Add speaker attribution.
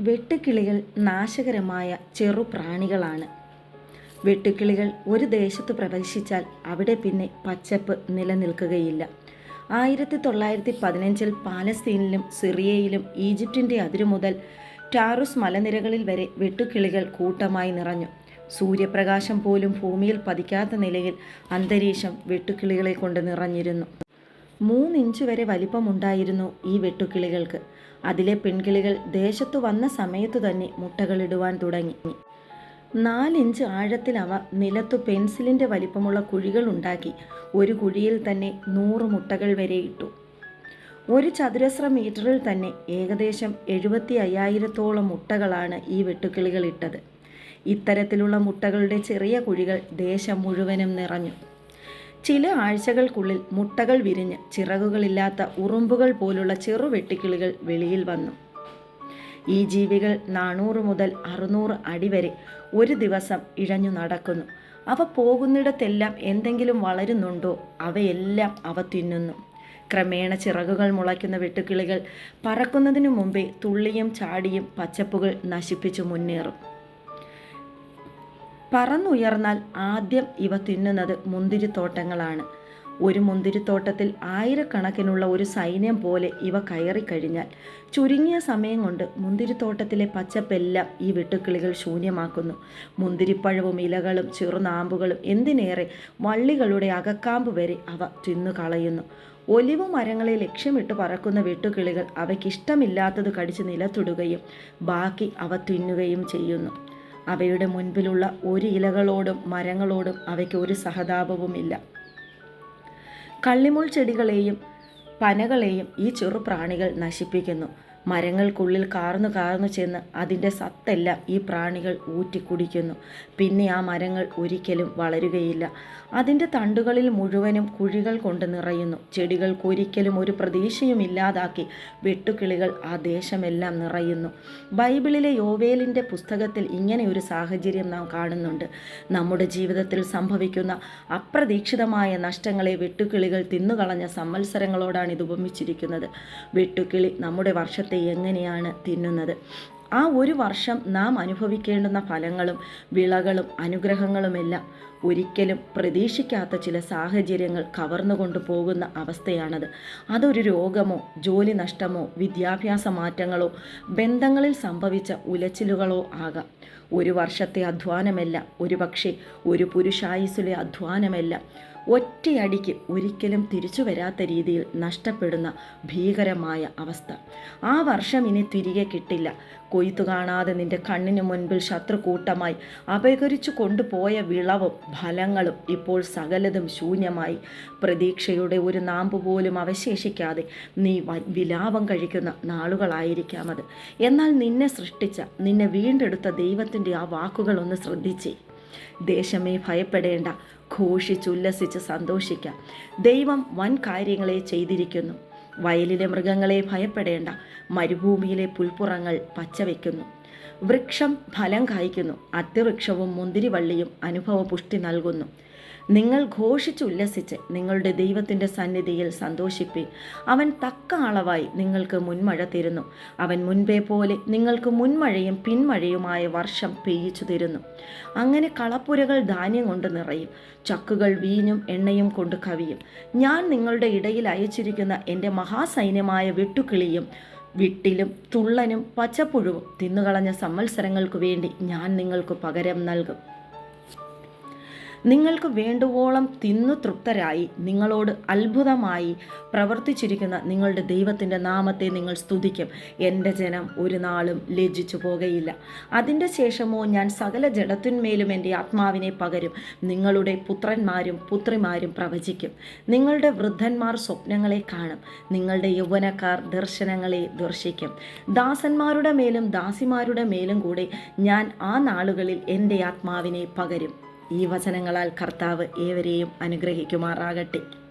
Speaker 1: വെട്ടുക്കിളികൾ നാശകരമായ ചെറുപ്രാണികളാണ്. വെട്ടുക്കിളികൾ ഒരു ദേശത്ത് പ്രവേശിച്ചാൽ അവിടെ പിന്നെ പച്ചപ്പ് നിലനിൽക്കുകയില്ല. ആയിരത്തി തൊള്ളായിരത്തി പതിനഞ്ചിൽ പാലസ്തീനിലും സിറിയയിലും ഈജിപ്തിന്റെ അതിരു മുതൽ ടാറുസ് മലനിരകളിൽ വരെ വെട്ടുക്കിളികൾ കൂട്ടമായി നിറഞ്ഞു. സൂര്യപ്രകാശം പോലും ഭൂമിയിൽ പതിക്കാത്ത നിലയിൽ അന്തരീക്ഷം വെട്ടുക്കിളികളെ കൊണ്ട് നിറഞ്ഞിരുന്നു. മൂന്നിഞ്ച് വരെ വലിപ്പമുണ്ടായിരുന്നു ഈ വെട്ടുക്കിളികൾക്ക്. അതിലെ പെൺകിളികൾ ദേശത്തു വന്ന സമയത്തു തന്നെ മുട്ടകളിടുവാൻ തുടങ്ങി. നാലിഞ്ച് ആഴത്തിൽ അവ നിലത്തു പെൻസിലിന്റെ വലിപ്പമുള്ള കുഴികൾ ഉണ്ടാക്കി ഒരു കുഴിയിൽ തന്നെ നൂറ് മുട്ടകൾ വരെ ഇട്ടു. ഒരു ചതുരശ്ര മീറ്ററിൽ തന്നെ ഏകദേശം എഴുപത്തി അയ്യായിരത്തോളം മുട്ടകളാണ് ഈ വെട്ടുക്കിളികൾ ഇട്ടത്. ഇത്തരത്തിലുള്ള മുട്ടകളുടെ ചെറിയ കുഴികൾ ദേശം മുഴുവനും നിറഞ്ഞു. ചില ആഴ്ചകൾക്കുള്ളിൽ മുട്ടകൾ വിരിഞ്ഞ് ചിറകുകളില്ലാത്ത ഉറുമ്പുകൾ പോലുള്ള ചെറു വെട്ടിക്കിളികൾ വെളിയിൽ വന്നു. ഈ ജീവികൾ നാനൂറ് മുതൽ അറുന്നൂറ് അടി വരെ ഒരു ദിവസം ഇഴഞ്ഞു നടക്കുന്നു. അവ പോകുന്നിടത്തെല്ലാം എന്തെങ്കിലും വളരുന്നുണ്ടോ അവയെല്ലാം അവ തിന്നുന്നു. ക്രമേണ ചിറകുകൾ മുളയ്ക്കുന്ന വെട്ടുക്കിളികൾ പറക്കുന്നതിനു മുമ്പേ തുള്ളിയും ചാടിയും പച്ചപ്പുകൾ നശിപ്പിച്ചു മുന്നേറും. പറന്നുയർന്നാൽ ആദ്യം ഇവ തിന്നുന്നത് മുന്തിരിത്തോട്ടങ്ങളാണ്. ഒരു മുന്തിരിത്തോട്ടത്തിൽ ആയിരക്കണക്കിനുള്ള ഒരു സൈന്യം പോലെ ഇവ കയറിക്കഴിഞ്ഞാൽ ചുരുങ്ങിയ സമയം കൊണ്ട് മുന്തിരിത്തോട്ടത്തിലെ പച്ചപ്പെല്ലാം ഈ വെട്ടുക്കിളികൾ ശൂന്യമാക്കുന്നു. മുന്തിരിപ്പഴവും ഇലകളും ചെറുനാമ്പുകളും എന്തിനേറെ വള്ളികളുടെ അകക്കാമ്പ് വരെ അവ തിന്നു കളയുന്നു. ഒലിവ് മരങ്ങളെ ലക്ഷ്യമിട്ട് പറക്കുന്ന വെട്ടുകിളികൾ അവയ്ക്കിഷ്ടമില്ലാത്തത് കടിച്ച് നിലത്തിടുകയും ബാക്കി അവ തിന്നുകയും ചെയ്യുന്നു. അവയുടെ മുൻപിലുള്ള ഒരു ഇലകളോടും മരങ്ങളോടും അവയ്ക്ക് ഒരു സഹതാപവുമില്ല. കള്ളിമുൾ ചെടികളെയും പനകളെയും ഈ ചെറുപ്രാണികൾ നശിപ്പിക്കുന്നു. മരങ്ങൾക്കുള്ളിൽ കാർന്നു കാർന്നു ചെന്ന് അതിന്റെ സത്തെല്ലാം ഈ പ്രാണികൾ ഊറ്റിക്കുടിക്കുന്നു. പിന്നെ ആ മരങ്ങൾ ഒരിക്കലും വളരുകയില്ല. അതിന്റെ തണ്ടുകളിൽ മുഴുവനും കുഴികൾ കൊണ്ട് നിറയുന്നു. ചെടികൾക്ക് ഒരിക്കലും ഒരു പ്രതീക്ഷയും ഇല്ലാതാക്കി വെട്ടുകിളികൾ ആ ദേശമെല്ലാം നിറയുന്നു. ബൈബിളിലെ യോവേലിന്റെ പുസ്തകത്തിൽ ഇങ്ങനെ ഒരു സാഹചര്യം നാം കാണുന്നുണ്ട്. നമ്മുടെ ജീവിതത്തിൽ സംഭവിക്കുന്ന അപ്രതീക്ഷിതമായ നഷ്ടങ്ങളെ വെട്ടുക്കിളികൾ തിന്നുകളഞ്ഞ സംവത്സരങ്ങളോടാണ് ഇത് ഉപമിച്ചിരിക്കുന്നത്. വെട്ടുക്കിളി നമ്മുടെ വർഷത്തെ എങ്ങനെയാണ് തിന്നുന്നത്? ആ ഒരു വർഷം നാം അനുഭവിക്കേണ്ടുന്ന ഫലങ്ങളും വിളകളും അനുഗ്രഹങ്ങളുമെല്ലാം ഒരിക്കലും പ്രതീക്ഷിക്കാത്ത ചില സാഹചര്യങ്ങൾ കവർന്നുകൊണ്ടു പോകുന്ന അവസ്ഥയാണത്. അതൊരു രോഗമോ ജോലി നഷ്ടമോ വിദ്യാഭ്യാസ മാറ്റങ്ങളോ ബന്ധങ്ങളിൽ സംഭവിച്ച ഉലച്ചിലുകളോ ആകാം. ഒരു വർഷത്തെ അധ്വാനമല്ല ഒരു പക്ഷേ ഒരു പുരുഷായുസിലെ അധ്വാനമല്ല ഒറ്റയടിക്ക് ഒരിക്കലും തിരിച്ചു വരാത്ത രീതിയിൽ നഷ്ടപ്പെടുന്ന ഭീകരമായ അവസ്ഥ. ആ വർഷം ഇനി തിരികെ കിട്ടില്ല. കൊയ്ത്തു കാണാതെ നിന്റെ കണ്ണിന് മുൻപിൽ ശത്രുക്കൂട്ടമായി അപകരിച്ചു കൊണ്ടുപോയ വിളവും ഫലങ്ങളും ഇപ്പോൾ സകലതും ശൂന്യമായി. പ്രതീക്ഷയുടെ ഒരു നാമ്പ് പോലും അവശേഷിക്കാതെ നീ വിലാപം കഴിക്കുന്ന നാളുകളായിരിക്കാം അത്. എന്നാൽ നിന്നെ സൃഷ്ടിച്ച നിന്നെ വീണ്ടെടുത്ത ദൈവത്തിന്റെ ആ വാക്കുകളൊന്ന് ശ്രദ്ധിച്ചേ. ദേശമേ ഭയപ്പെടേണ്ട. ഘോഷിച്ചുല്ലസിച്ച് സന്തോഷിക്കാം. ദൈവം വൻ കാര്യങ്ങളെ ചെയ്തിരിക്കുന്നു. വയലിലെ മൃഗങ്ങളെ ഭയപ്പെടേണ്ട. മരുഭൂമിയിലെ പുൽപ്പുറങ്ങൾ പച്ചവെക്കുന്നു. വൃക്ഷം ഫലം കായ്ക്കുന്നു. അത്തിവൃക്ഷവും മുന്തിരിവള്ളിയും അനുഭവ പുഷ്ടി നൽകുന്നു. നിങ്ങൾ ഘോഷിച്ചുല്ലസിച്ച് നിങ്ങളുടെ ദൈവത്തിന്റെ സന്നിധിയിൽ സന്തോഷിപ്പി അവൻ തക്ക അളവായി നിങ്ങൾക്ക് മുൻമഴ തരുന്നു. അവൻ മുൻപേ പോലെ നിങ്ങൾക്ക് മുൻമഴയും പിൻമഴയുമായ വർഷം പെയ്യിച്ചു തരുന്നു. അങ്ങനെ കളപ്പുരകൾ ധാന്യം കൊണ്ട് നിറയും. ചക്കുകൾ വീഞ്ഞും എണ്ണയും കൊണ്ട് കവിയും. ഞാൻ നിങ്ങളുടെ ഇടയിൽ അയച്ചിരിക്കുന്ന എന്റെ മഹാസൈന്യമായ വെട്ടുക്കിളിയും വിട്ടിലും തുള്ളനും പച്ചപ്പുഴുവും തിന്നുകളഞ്ഞ സംവത്സരങ്ങൾക്കു വേണ്ടി ഞാൻ നിങ്ങൾക്ക് പകരം നൽകും. നിങ്ങൾക്ക് വേണ്ടുവോളം തിന്നു തൃപ്തരായി നിങ്ങളോട് അത്ഭുതമായി പ്രവർത്തിച്ചിരിക്കുന്ന നിങ്ങളുടെ ദൈവത്തിന്റെ നാമത്തെ നിങ്ങൾ സ്തുതിക്കും. എന്റെ ജനം ഒരു നാളും ലജ്ജിച്ചു പോകുകയില്ല. അതിന്റെ ശേഷമോ ഞാൻ സകല ജഡത്തിന്മേലും എന്റെ ആത്മാവിനെ പകരും. നിങ്ങളുടെ പുത്രന്മാരും പുത്രിമാരും പ്രവചിക്കും. നിങ്ങളുടെ വൃദ്ധന്മാർ സ്വപ്നങ്ങളെ കാണും. നിങ്ങളുടെ യൗവനക്കാർ ദർശനങ്ങളെ ദർശിക്കും. ദാസന്മാരുടെ മേലും ദാസിമാരുടെ മേലും കൂടെ ഞാൻ ആ നാളുകളിൽ എന്റെ ആത്മാവിനെ പകരും. ഈ വചനങ്ങളാൽ കർത്താവ് ഏവരെയും അനുഗ്രഹിക്കുമാറാകട്ടെ.